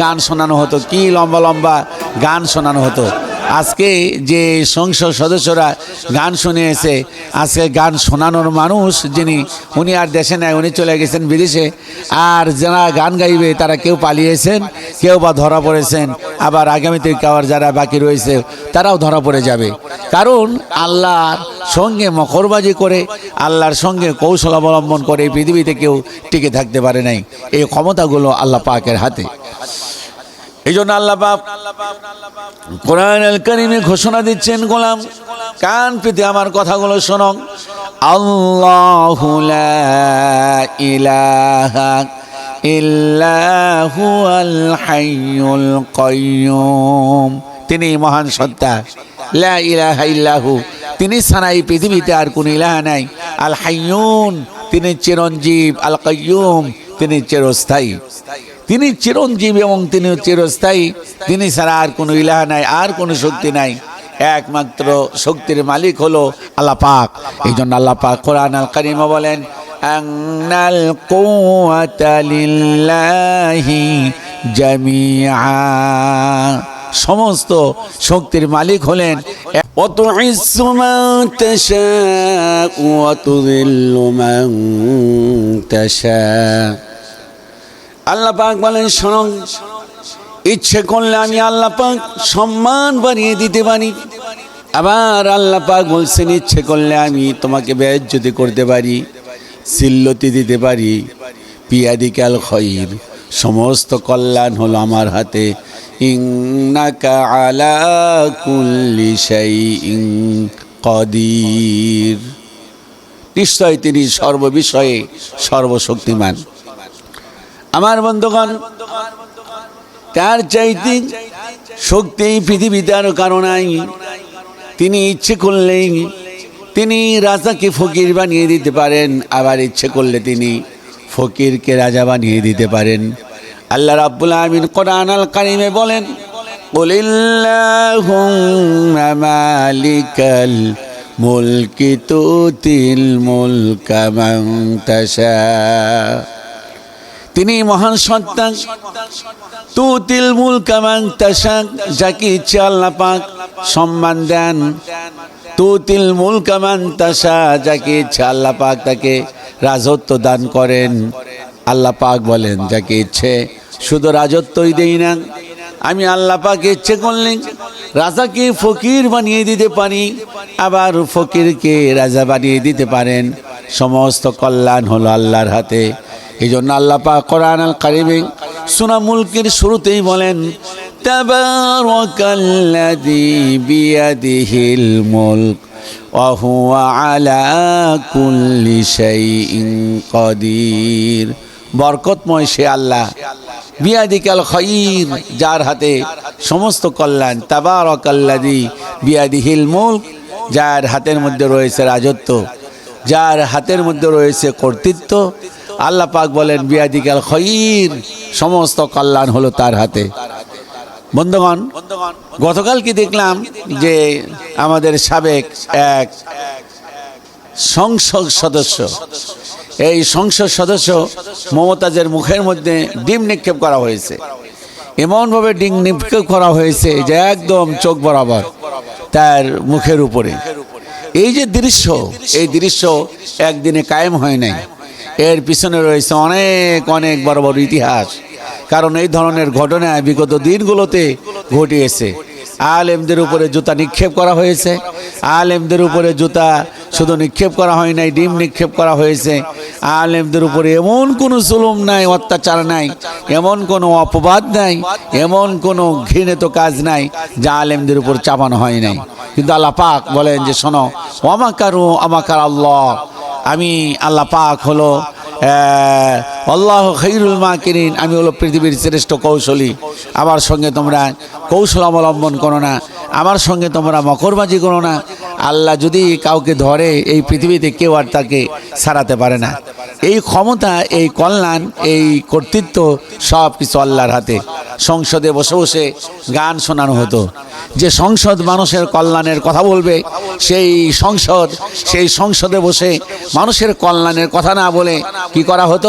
গান শোনানো হতো। কি লম্বা লম্বা গান শোনানো হতো। আজকে যে সংসদ সদস্যরা গান শুনিয়েছে আজকে গান শোনানোর মানুষ যিনি, উনি আর দেশে নেয় উনি চলে গেছেন বিদেশে। আর যারা গান গাইবে, তারা কেউ পালিয়েছেন, কেউ বা ধরা পড়েছেন। আবার আগামীতে কাওয়ার যারা বাকি রয়েছে, তারাও ধরা পড়ে যাবে। কারণ আল্লাহর সঙ্গে মকরবাজি করে, আল্লাহর সঙ্গে কৌশল অবলম্বন করে পৃথিবীতে কেউ টিকে থাকতে পারে নাই। এই ক্ষমতাগুলো আল্লাহ পাকের হাতে। এই জন্য আল্লাহ পাক কোরআন কারিমে ঘোষণা দিচ্ছেন, গোলাম, কান পেতে আমার কথাগুলো শোনো। আল্লাহ ইল্লাহু তিনি মহান সত্তা। ইল্লাহু। তিনি এই পৃথিবীতে আর কোন ইলাহা নাই। আল হাইয়ুন, তিনি চিরঞ্জীব। আল কাইয়ুম, তিনি চিরস্থায়ী। তিনি চিরঞ্জীব এবং তিনি চিরস্থায়ী। তিনি ছাড়া আর কোনো ইলাহা নাই, আর কোনো শক্তি নাই। একমাত্র শক্তির মালিক হলো আল্লাহ পাক। এই জন্য আল্লাহ পাক কোরআন আল কারিমা বলেন আংনাল কোয়াতালিল্লাহি জামিয়া সমস্ত শক্তির মালিক হলেন অত ইসমান্তাশা অত দিল্লুমান্তাশা আল্লাহ পাক বলেন, শোনো, ইচ্ছে করলে আমি আল্লাহ পাক সম্মান বানিয়ে দিতে পারি। আবার আল্লাহ পাক বলছেন, ইচ্ছে করলে আমি তোমাকে বেজ্জতি করতে পারি, সিল্লতি দিতে পারি পিয়াদি পিয়াদিকাল খয়ির সমস্ত কল্যাণ হলো আমার হাতে। শাইইন কদির। নিশ্চয় তিনি সর্ববিষয়ে সর্বশক্তিমান। আমার বন্ধুগণ, তার চাইতে শক্তি পৃথিবীতে আর কারও নাই। তিনি ইচ্ছে করলেই তিনি রাজাকে ফকির বানিয়ে দিতে পারেন, আবার ইচ্ছে করলে তিনি ফকিরকে রাজা বানিয়ে দিতে পারেন। আল্লাহ রাব্বুল আমিন কোরআন আল কারিমে বলেন কুলিল্লাহুম্মা মালিকাল মুলকি তুতিল মুলকা মান তিনি মহান সত্তা তুতিল মুল কামান তাশাক যাকে ইচ্ছে আল্লাহ পাক সম্মান দেন। তুতিল মুল কামান তাশা যাকে ইচ্ছে আল্লাহ পাক তাকে রাজত্ব দান করেন। আল্লাহ পাক বলেন যাকে ইচ্ছে, শুধু রাজত্বই দেই না। আমি আল্লাহ পাক ইচ্ছে করলে রাজাকে ফকির বানিয়ে দিতে পারি, আবার ফকিরকে রাজা বানিয়ে দিতে পারেন। সমস্ত কল্যাণ হলো আল্লাহর হাতে। এই জন্য আল্লাহ পাক কোরআন আল কারিমে সুনা মুলকের শুরুতেই বলেন বরকতময় সে আল্লাহ, বিয়াদিকাল খয়ির যার হাতে সমস্ত কল্যাণ, তাবারাকাল্লাযী বিয়াদিহিল মুলক যার হাতের মধ্যে রয়েছে রাজত্ব, যার হাতের মধ্যে রয়েছে কর্তৃত্ব আল্লাহ পাক বলেন, বিয়াদিকাল খয়ির সমস্ত কল্যাণ হলো তার হাতে। বন্ধুগণ, গতকাল কি দেখলাম যে আমাদের সাবেক এক সংসদ সদস্য, এই সংসদ সদস্য মমতাজের মুখের মধ্যে ডিম নিক্ষেপ করা হয়েছে। এমনভাবে ডিম নিক্ষেপ করা হয়েছে যে একদম চোখ বরাবর তার মুখের উপরে। এই যে দৃশ্য, এই দৃশ্য একদিনে কায়েম হয় নাই। এর পিছনে রয়েছে অনেক অনেক বড় বড় ইতিহাস। কারণ এই ধরনের ঘটনা বিগত দিনগুলোতে ঘটিয়েছে। আলেমদের উপরে জুতা নিক্ষেপ করা হয়েছে। আলেমদের উপরে জুতা শুধু নিক্ষেপ করা হয় নাই, ডিম নিক্ষেপ করা হয়েছে। আলেমদের উপরে এমন কোনো জুলুম নাই, অত্যাচার নাই, এমন কোনো অপবাদ নাই, এমন কোনো ঘৃণিত কাজ নাই, যা আলেমদের উপর চাপানো হয় নাই। কিন্তু আল্লাহ পাক বলেন যে, শোনো অমাকারু আমাকার আল্লাহ। আমি আল্লাহ পাক হলো আল্লাহ খৈরুল মা কিরিন আমি হলো পৃথিবীর শ্রেষ্ঠ কৌশলী। আমার সঙ্গে তোমরা কৌশল অবলম্বন করো না, আমার সঙ্গে তোমরা মকরবাজি করো না। আল্লাহ যদি কাউকে ধরে, এই পৃথিবীতে কেউ আর তাকে সারাতে পারে না। এই ক্ষমতা, এই কল্যাণ, এই কর্তৃত্ব সব কিছু আল্লাহর হাতে। সংসদে বসে বসে গান শোনানো হতো। যে সংসদ মানুষের কল্যাণের কথা বলবে, সেই সংসদ, সেই সংসদে বসে মানুষের কল্যাণের কথা না বলে কি করা হতো?